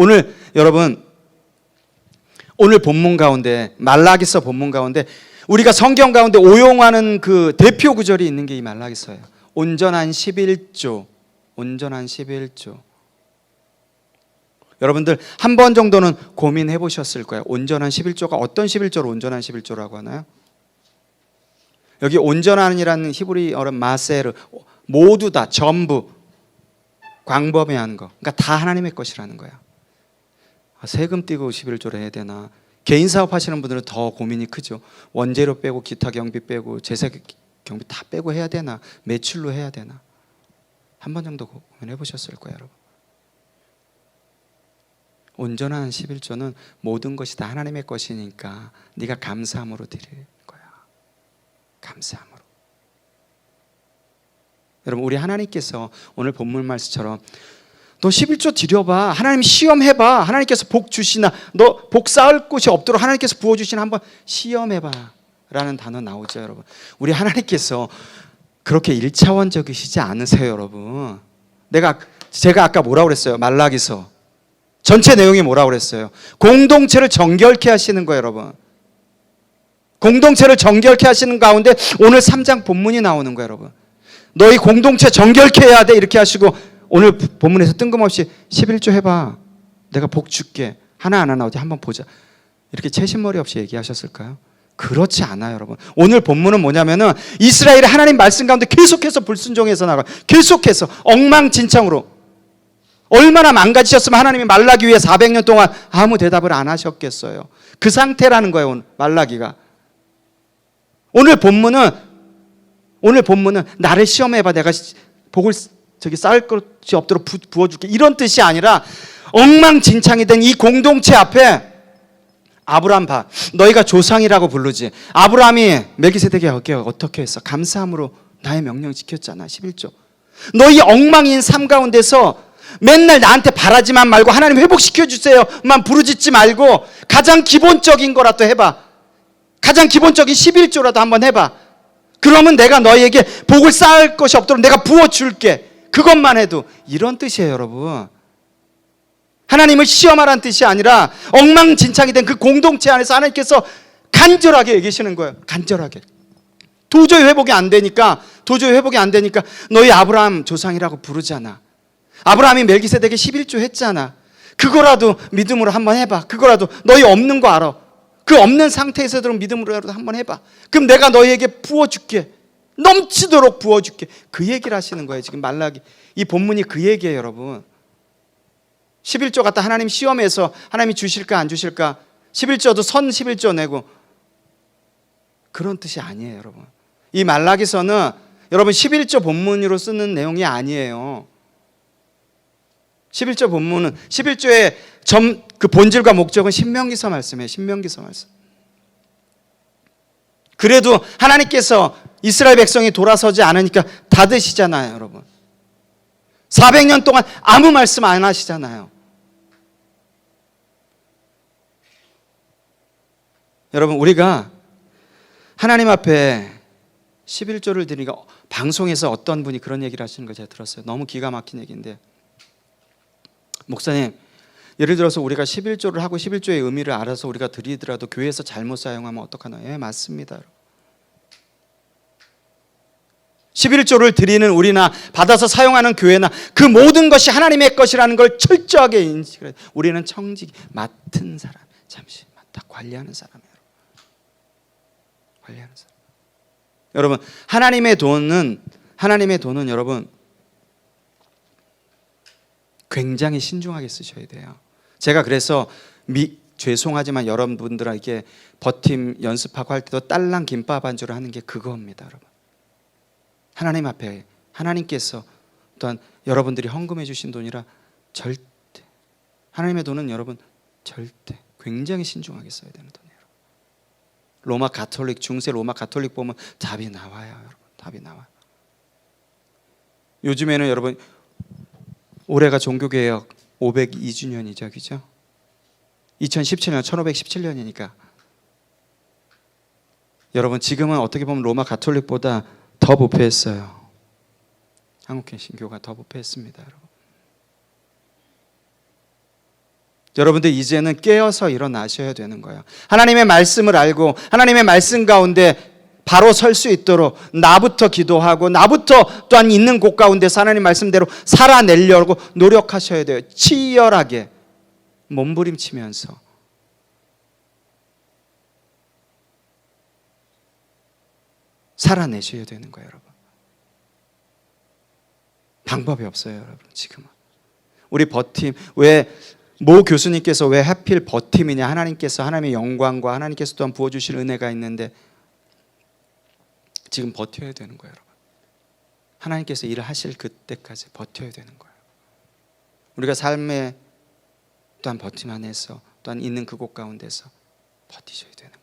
오늘 여러분 오늘 본문 가운데 말라기서 본문 가운데 우리가 성경 가운데 오용하는 그 대표 구절이 있는 게 이 말라기서예요. 온전한 11조. 온전한 11조. 여러분들 한 번 정도는 고민해 보셨을 거예요. 온전한 11조가 어떤 11조를 온전한 11조라고 하나요? 여기 온전한이라는 히브리어는 마세르 모두 다 전부 광범위한 거. 그러니까 다 하나님의 것이라는 거야. 아, 세금 떼고 11조를 해야 되나? 개인 사업 하시는 분들은 더 고민이 크죠. 원재료 빼고 기타 경비 빼고 제세 경비 다 빼고 해야 되나? 매출로 해야 되나? 한 번 정도 고민해 보셨을 거예요, 여러분. 온전한 11조는 모든 것이 다 하나님의 것이니까 네가 감사함으로 드릴 거야. 감사함으로. 여러분 우리 하나님께서 오늘 본문 말씀처럼 너 11조 드려봐. 하나님 시험해봐. 하나님께서 복 주시나. 너 복 쌓을 곳이 없도록 하나님께서 부어주시나 한번 시험해봐. 라는 단어 나오죠, 여러분. 우리 하나님께서 그렇게 일차원적이시지 않으세요, 여러분. 내가 제가 아까 뭐라고 그랬어요? 말라기서. 전체 내용이 뭐라고 그랬어요? 공동체를 정결케 하시는 거예요, 여러분. 공동체를 정결케 하시는 가운데 오늘 3장 본문이 나오는 거예요, 여러분. 너희 공동체 정결케 해야 돼 이렇게 하시고 오늘 본문에서 뜬금없이 11조 해봐. 내가 복 줄게. 하나 안 하나 어디 한번 보자. 이렇게 채신머리 없이 얘기하셨을까요? 그렇지 않아요, 여러분. 오늘 본문은 뭐냐면은 이스라엘이 하나님 말씀 가운데 계속해서 불순종해서 나가. 계속해서 엉망진창으로 얼마나 망가지셨으면 하나님이 말라기 위해 400년 동안 아무 대답을 안 하셨겠어요. 그 상태라는 거예요, 오늘 말라기가. 오늘 본문은 오늘 본문은 나를 시험해 봐. 내가 복을 저기 쌓을 것이 없도록 부, 부어줄게. 이런 뜻이 아니라 엉망진창이 된 이 공동체 앞에 아브라함 봐. 너희가 조상이라고 부르지. 아브라함이 멜기세덱에 어떻게 어떻게 했어? 감사함으로 나의 명령 지켰잖아. 11조. 너희 엉망인 삶 가운데서 맨날 나한테 바라지만 말고 하나님 회복시켜 주세요만 부르짖지 말고 가장 기본적인 거라도 해봐. 가장 기본적인 11조라도 한번 해봐. 그러면 내가 너희에게 복을 쌓을 것이 없도록 내가 부어줄게. 그것만 해도 이런 뜻이에요, 여러분. 하나님을 시험하라는 뜻이 아니라 엉망진창이 된 그 공동체 안에서 하나님께서 간절하게 얘기하시는 거예요. 간절하게. 도저히 회복이 안 되니까 도저히 회복이 안 되니까 너희 아브라함 조상이라고 부르잖아. 아브라함이 멜기세덱에 11조 했잖아. 그거라도 믿음으로 한번 해봐. 그거라도 너희 없는 거 알아. 그 없는 상태에서도 믿음으로라도 한번 해봐. 그럼 내가 너희에게 부어줄게. 넘치도록 부어줄게. 그 얘기를 하시는 거예요. 지금 말라기. 이 본문이 그 얘기예요, 여러분. 11조 갖다 하나님 시험해서 하나님이 주실까 안 주실까 11조도 선 11조 내고 그런 뜻이 아니에요 여러분 이 말라기서는 여러분 11조 본문으로 쓰는 내용이 아니에요 11조 본문은 11조의 점, 그 본질과 목적은 신명기서 말씀이에요 신명기서 말씀 그래도 하나님께서 이스라엘 백성이 돌아서지 않으니까 닫으시잖아요 여러분 400년 동안 아무 말씀 안 하시잖아요. 여러분, 우리가 하나님 앞에 11조를 드리니까 방송에서 어떤 분이 그런 얘기를 하시는 거 제가 들었어요. 너무 기가 막힌 얘기인데. 목사님, 예를 들어서 우리가 11조를 하고 11조의 의미를 알아서 우리가 드리더라도 교회에서 잘못 사용하면 어떡하나? 예, 맞습니다. 여러분. 11조를 드리는 우리나 받아서 사용하는 교회나 그 모든 것이 하나님의 것이라는 걸 철저하게 인식을. 우리는 청직 맡은 사람, 잠시 맡아 관리하는 사람이에요. 관리하는 사람. 여러분 하나님의 돈은 하나님의 돈은 여러분 굉장히 신중하게 쓰셔야 돼요. 제가 그래서 미, 죄송하지만 여러분들에게 버팀 연습하고 할 때도 딸랑 김밥 안주를 하는 게 그거입니다, 여러분. 하나님 앞에 하나님께서 또한 여러분들이 헌금해 주신 돈이라 절대 하나님의 돈은 여러분 절대 굉장히 신중하게 써야 되는 돈이에요. 로마 가톨릭 중세 로마 가톨릭 보면 답이 나와요, 여러분. 답이 나와. 요즘에는 여러분 올해가 종교개혁 502주년이죠, 그죠? 2017년 1517년이니까 여러분 지금은 어떻게 보면 로마 가톨릭보다 더 부패했어요. 한국개 신교가 더 부패했습니다, 여러분. 여러분들 이제는 깨어서 일어나셔야 되는 거예요. 하나님의 말씀을 알고 하나님의 말씀 가운데 바로 설 수 있도록 나부터 기도하고 나부터 또한 있는 곳 가운데서 하나님 말씀대로 살아내려고 노력하셔야 돼요. 치열하게 몸부림치면서 살아내셔야 되는 거예요, 여러분. 방법이 없어요, 여러분. 지금은 우리 버팀 왜 모 교수님께서 왜 하필 버팀이냐? 하나님께서 하나님의 영광과 하나님께서 또한 부어 주실 은혜가 있는데 지금 버텨야 되는 거예요, 여러분. 하나님께서 일을 하실 그때까지 버텨야 되는 거예요. 우리가 삶에 또한 버팀 안에서 또한 있는 그곳 가운데서 버티셔야 되는 거예요.